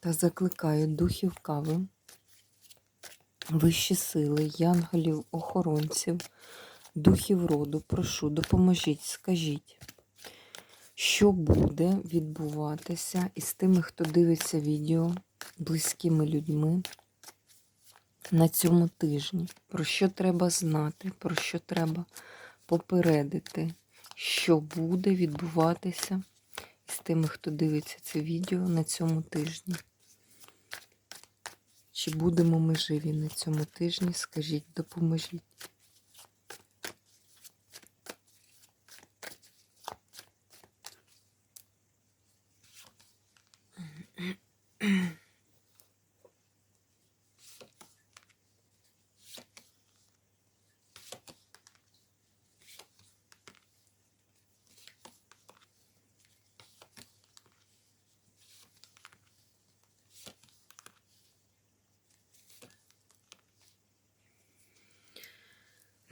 Та закликаю духів кави, вищі сили, янголів, охоронців, духів роду, прошу, допоможіть, скажіть, що буде відбуватися із тими, хто дивиться відео близькими людьми на цьому тижні, про що треба знати, про що треба попередити, що буде відбуватися з тими, хто дивиться це відео на цьому тижні. Чи будемо ми живі на цьому тижні? Скажіть, допоможіть.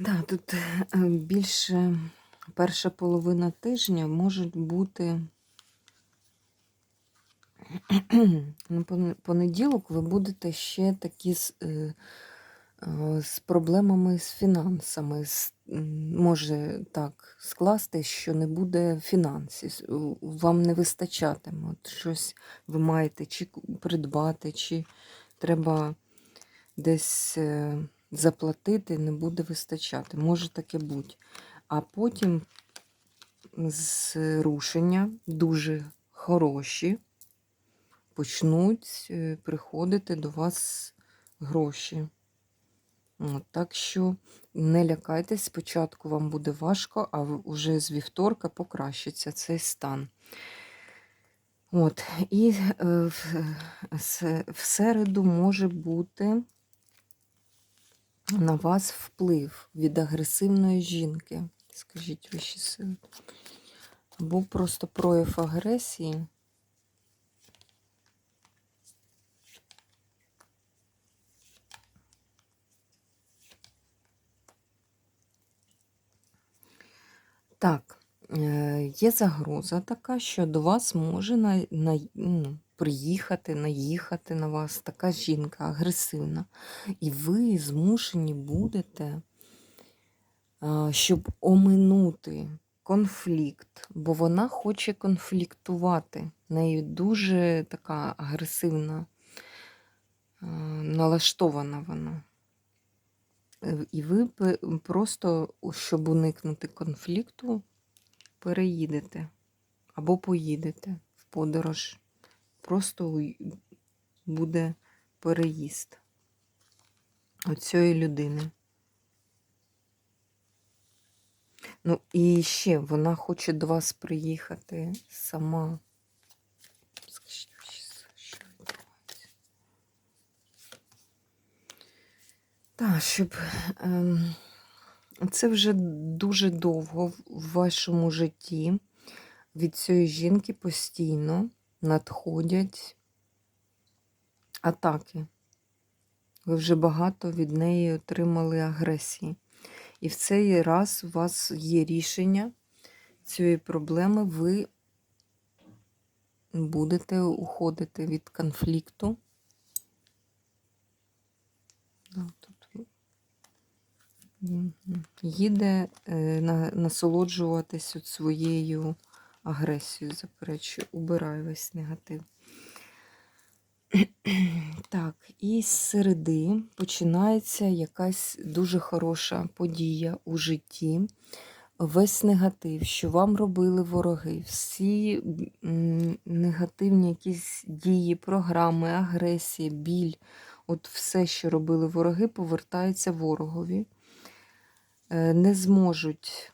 Да, тут е, більше перша половина тижня можуть бути на понеділок ви будете ще такі з, е, е, з проблемами з фінансами. Може так скласти, що не буде фінансів. Вам не вистачатиме. От щось ви маєте чи придбати, чи треба десь заплатити, не буде вистачати. Може таке бути. А потім зрушення дуже хороші почнуть е, приходити до вас гроші. Так що не лякайтесь, спочатку вам буде важко, а вже з вівторка покращиться цей стан. От, і е, в, в середу може бути на вас вплив від агресивної жінки. Скажіть вищі сили. Або просто прояв агресії. Так, е, є загроза така, що до вас може на, ну, приїхати, наїхати на вас така жінка агресивна. І ви змушені будете, щоб оминути конфлікт, бо вона хоче конфліктувати. В неї дуже така агресивна, налаштована вона. Е, І ви просто, щоб уникнути конфлікту, переїдете або поїдете в подорож. Просто буде переїзд оцієї людини. Ну, і ще вона хоче до вас приїхати сама. Так, щоб ем, це вже дуже довго в вашому житті від цієї жінки постійно надходять атаки. Ви вже багато від неї отримали агресії. І в цей раз у вас є рішення цієї проблеми, ви будете уходити від конфлікту. Їде е, насолоджуватись от своєю агресією, заперечую, убираю весь негатив. Так, і з середи починається якась дуже хороша подія у житті. Весь негатив, що вам робили вороги, всі негативні якісь дії, програми, агресія, біль, от все, що робили вороги, повертається ворогові. Е, Не зможуть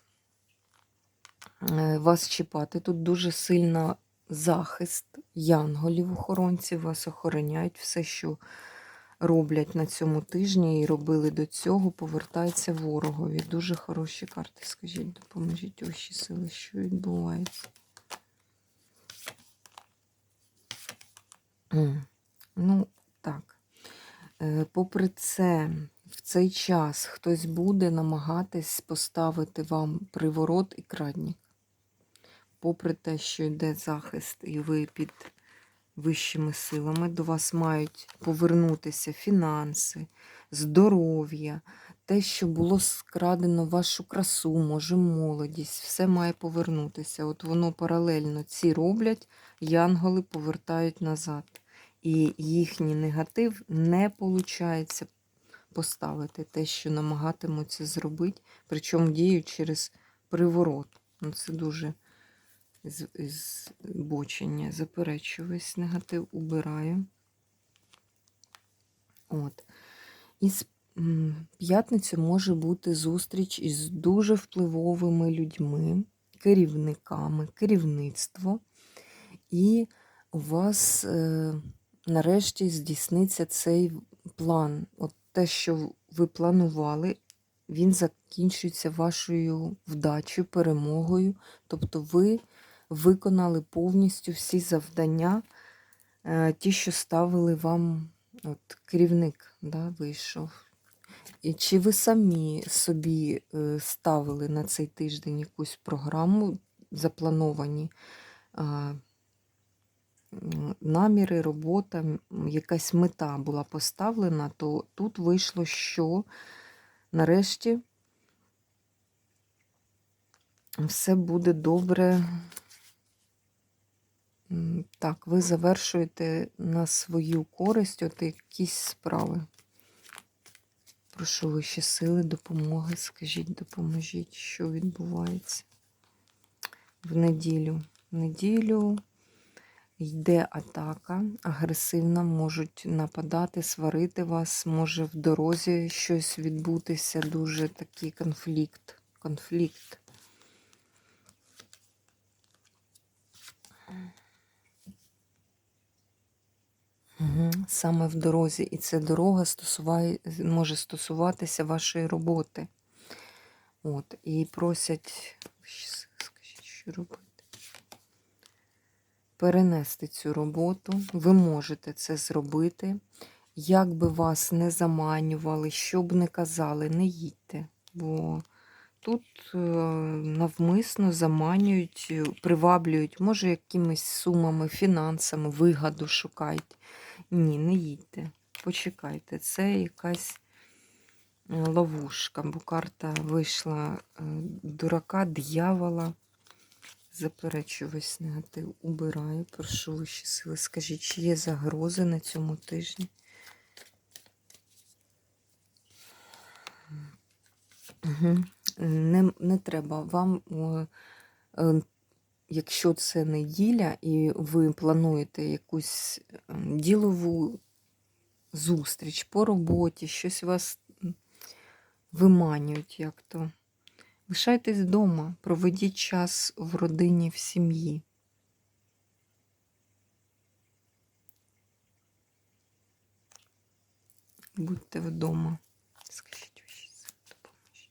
вас чіпати. Тут дуже сильно захист янголів-охоронців, вас охороняють все, що роблять на цьому тижні і робили до цього, повертається ворогові. Дуже хороші карти. Скажіть, допоможіть ваші сили, що відбувається. Ну, так. Е, Попри це, в цей час хтось буде намагатись поставити вам приворот і крадник. Попри те, що йде захист, і ви під вищими силами, до вас мають повернутися фінанси, здоров'я, те, що було скрадено вашу красу, може, молодість, все має повернутися. От воно паралельно ці роблять, янголи повертають назад. І їхній негатив не виходить поставити те, що намагатимуться зробити, причому діють через приворот. Ну, це дуже збочення. Заперечую весь негатив, убираю. От. І з м, п'ятницю може бути зустріч із дуже впливовими людьми, керівниками, керівництво. І у вас е, нарешті здійсниться цей план. От те, що ви планували, він закінчується вашою вдачею, перемогою. Тобто ви виконали повністю всі завдання, е, ті, що ставили вам от, керівник, да, вийшов. І чи ви самі собі е, ставили на цей тиждень якусь програму, заплановані наміри, робота, якась мета була поставлена, то тут вийшло, що нарешті все буде добре. Так, ви завершуєте на свою користь от якісь справи. Прошу вищі сили, допомоги. Скажіть, допоможіть, що відбувається в неділю. В неділю йде атака, агресивна, можуть нападати, сварити вас, може в дорозі щось відбутися, дуже такий конфлікт. Конфлікт. Саме в дорозі. І ця дорога стосуває, може стосуватися вашої роботи. От. І просять, скажіть, що робити. Перенести цю роботу. Ви можете це зробити. Як би вас не заманювали, що б не казали, не їдьте. Бо тут е, навмисно заманюють, приваблюють, може, якимись сумами, фінансами, вигаду шукають. Ні, не їдьте. Почекайте, це якась е, ловушка, бо карта вийшла е, дурака, дьявола. Заперечую весь негатив. Убираю, прошу вищі сили. Скажіть, чи є загрози на цьому тижні? Угу. Не, не треба вам, е, якщо це неділя, і ви плануєте якусь е, ділову зустріч по роботі, щось вас виманюють як то. Лишайтесь вдома, проведіть час в родині, в сім'ї. Будьте вдома. Скажіть ваші сили, допоможіть.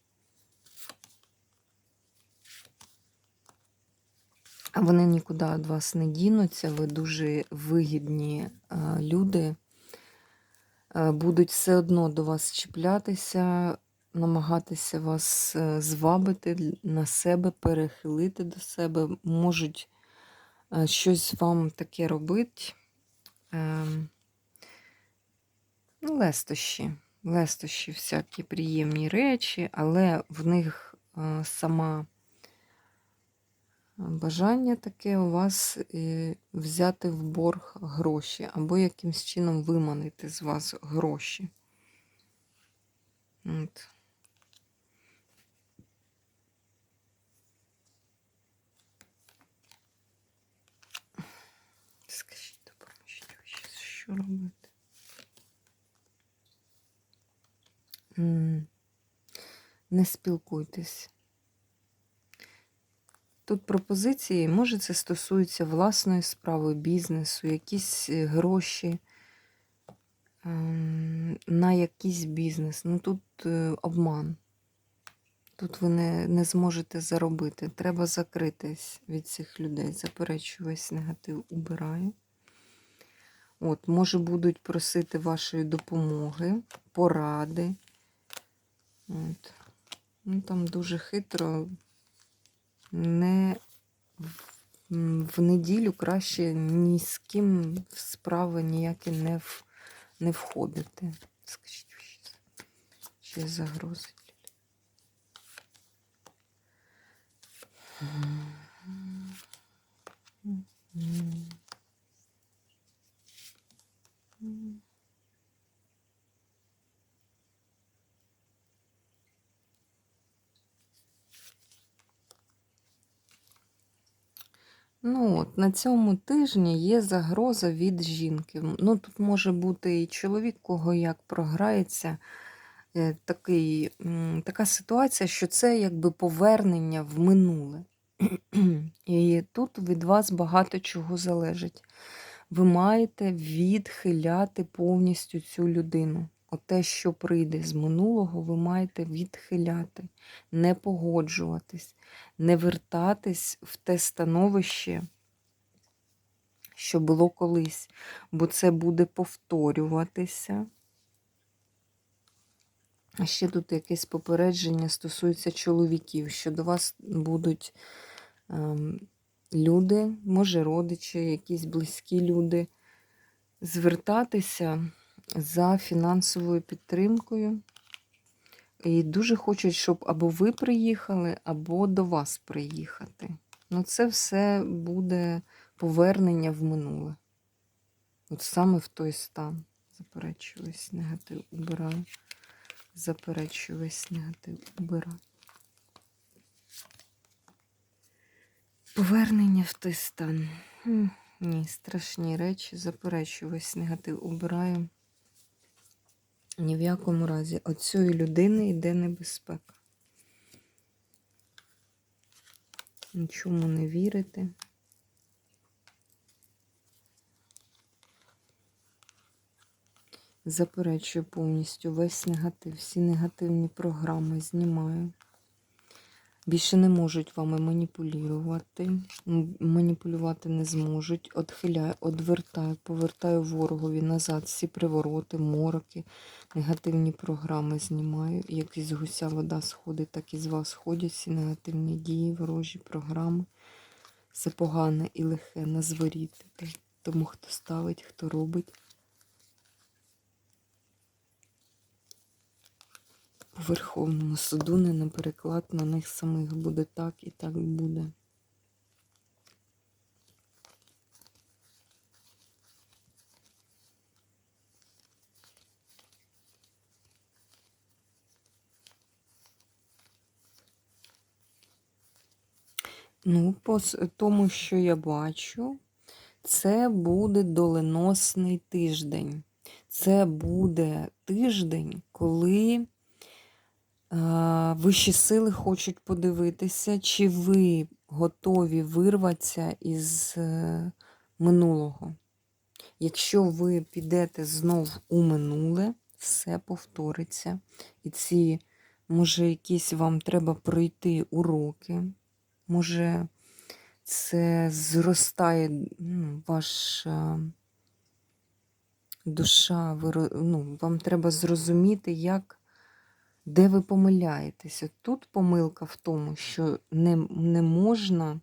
А вони нікуди від вас не дінуться, ви дуже вигідні е, люди. Е, Будуть все одно до вас чіплятися, намагатися вас е, звабити на себе, перехилити до себе, можуть щось вам таке робити. Ем, Ну, лестощі. Лестощі, всякі приємні речі, але в них сама бажання таке у вас е, взяти в борг гроші, або якимсь чином виманити з вас гроші. От. Скажіть, ви що робити? Не спілкуйтесь. Тут пропозиції, може це стосується власної справи, бізнесу, якісь е, гроші ем, на якийсь бізнес. Ну тут е, обман. Тут ви не, не зможете заробити. Треба закритись від цих людей. Заперечую весь негатив, убираю. От, може, будуть просити вашої допомоги, поради. От. Ну, там дуже хитро. Не в, неділю краще ні з ким в справи ніякі не, в, не входити. Скажіть, що загрозить. Ну от, на цьому тижні є загроза від жінки. Ну, тут може бути і чоловік, кого як програється. Е, Такий, така ситуація, що це якби повернення в минуле. І тут від вас багато чого залежить. Ви маєте відхиляти повністю цю людину. Те, що прийде з минулого, ви маєте відхиляти, не погоджуватись, не вертатись в те становище, що було колись, бо це буде повторюватися. А ще тут якесь попередження стосується чоловіків, що до вас будуть ем, люди, може родичі, якісь близькі люди, звертатися за фінансовою підтримкою. І дуже хочуть, щоб або ви приїхали, або до вас приїхати. Ну, це все буде повернення в минуле. От саме в той стан. Заперечую весь негатив, убираю. Заперечую весь негатив, убираю. Повернення в той стан. Ні, страшні речі. Заперечую негатив, убираю. Ні в якому разі. От цієї людини йде небезпека. Нічому не вірити. Заперечую повністю весь негатив, всі негативні програми знімаю. Більше не можуть вами маніпулювати. Маніпулювати не зможуть. Отхиляю, одвертаю, повертаю ворогові назад всі привороти, мороки, негативні програми знімаю. Як із гуся вода сходить, так і з вас сходять всі негативні дії, ворожі програми. Все погане і лихе на зворіт. Тому хто ставить, хто робить. По Верховному суду не на переклад на них самих буде так і так буде. Ну, по тому, що я бачу, це буде доленосний тиждень. Це буде тиждень, коли вищі сили хочуть подивитися, чи ви готові вирватися із е, минулого. Якщо ви підете знов у минуле, все повториться. І ці, може, якісь вам треба пройти уроки. Може, це зростає ну, ваша душа, ви, ну, вам треба зрозуміти, як, де ви помиляєтеся. Тут помилка в тому, що не, не можна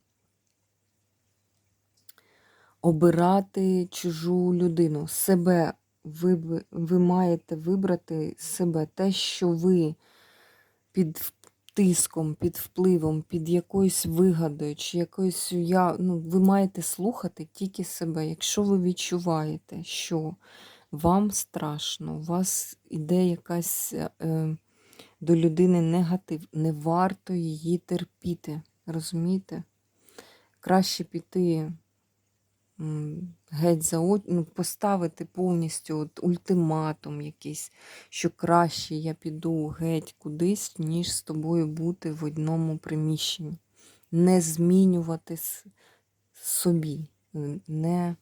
обирати чужу людину. Себе ви, ви маєте вибрати себе, те, що ви під тиском, під впливом, під якоюсь вигадою, чи якоюсь я, ну, ви маєте слухати тільки себе. Якщо ви відчуваєте, що вам страшно, у вас іде якась е, до людини негатив, не варто її терпіти. Розумієте? Краще піти геть за ну, поставити повністю от ультиматум якийсь, що краще я піду геть кудись, ніж з тобою бути в одному приміщенні. не змінювати собі, не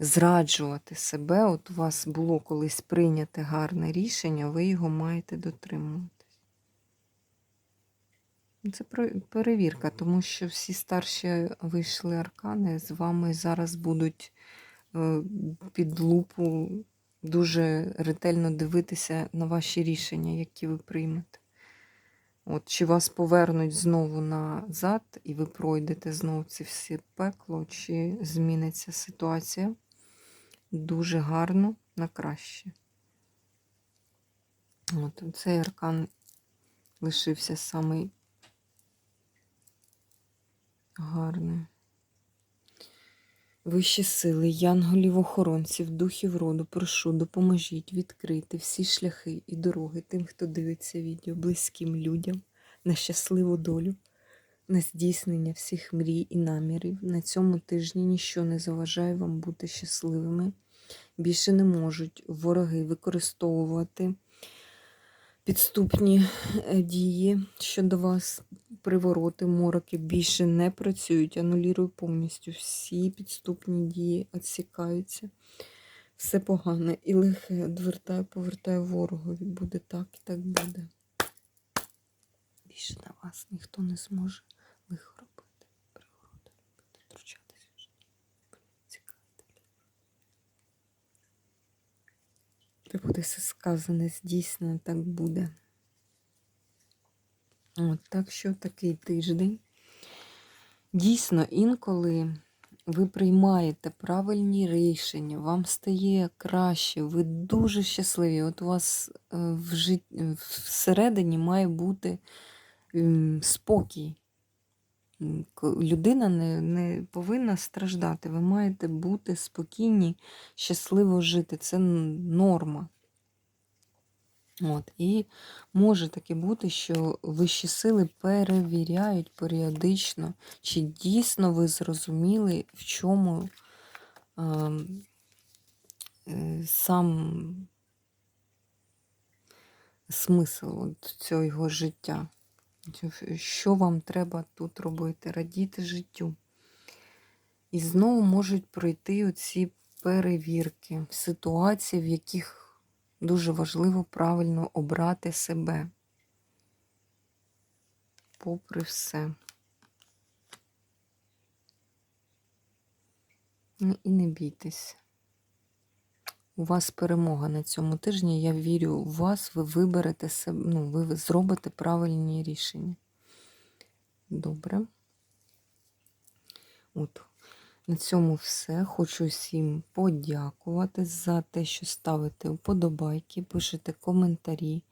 зраджувати себе. От у вас було колись прийняте гарне рішення, ви його маєте дотримуватись. Це перевірка, тому що всі старші вийшли аркани з вами зараз будуть е, під лупу дуже ретельно дивитися на ваші рішення, які ви приймете. От, чи вас повернуть знову назад, і ви пройдете знову ці всі пекло, чи зміниться ситуація дуже гарно на краще. От, цей аркан лишився самий гарний. Вищі сили, янголів, охоронців, духів роду, прошу, допоможіть відкрити всі шляхи і дороги тим, хто дивиться відео, близьким людям на щасливу долю, на здійснення всіх мрій і намірів. На цьому тижні ніщо не заважає вам бути щасливими. Більше не можуть вороги використовувати підступні е, дії щодо вас. Привороти, мороки більше не працюють. Анулірую повністю всі підступні дії відсікаються. Все погане і лихе відвертаю, повертаю ворогові. Буде так і так буде. Більше на вас ніхто не зможе лихо робити, привороти робити, втручатися вже. Цікавити. Це буде все сказане, здійснено, так буде. От, так що такий тиждень. Дійсно, інколи ви приймаєте правильні рішення, вам стає краще, ви дуже щасливі. От у вас е, в жит... всередині має бути спокій. Людина не, не повинна страждати. Ви маєте бути спокійні, щасливо жити. Це норма. От, і може таке бути, що вищі сили перевіряють періодично, чи дійсно ви зрозуміли, в чому е, е, сам смисл от цього життя. Що вам треба тут робити? Радіти життю. І знову можуть пройти оці перевірки, ситуації, в яких дуже важливо правильно обрати себе. Попри все. Ну, І не бійтесь. У вас перемога на цьому тижні. Я вірю в вас, ви виберете себе, ну, ви зробите правильні рішення. Добре. От. На цьому все. Хочу всім подякувати за те, що ставите вподобайки, пишете коментарі,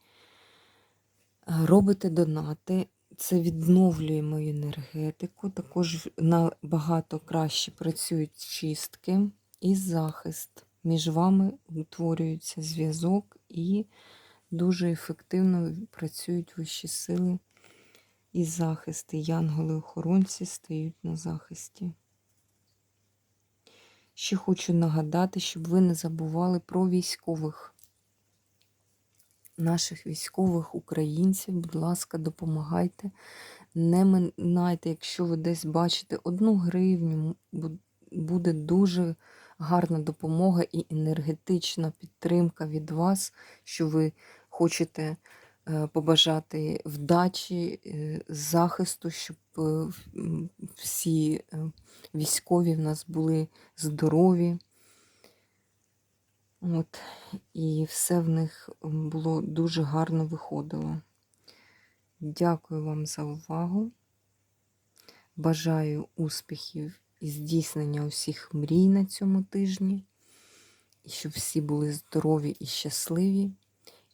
робите донати. Це відновлює мою енергетику. Також набагато краще працюють чистки і захист. Між вами утворюється зв'язок і дуже ефективно працюють вищі сили і захисти. Янголи-охоронці стають на захисті. Ще хочу нагадати, щоб ви не забували про військових. Наших військових українців, будь ласка, допомагайте. Не минайте, якщо ви десь бачите одну гривню, буде дуже гарна допомога і енергетична підтримка від вас, що ви хочете е, побажати вдачі, е, захисту, щоб е, всі військові в нас були здорові. От, І все в них було дуже гарно виходило. Дякую вам за увагу. Бажаю успіхів і здійснення усіх мрій на цьому тижні, і щоб всі були здорові і щасливі.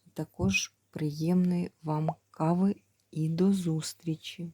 І також приємної вам кави і до зустрічі!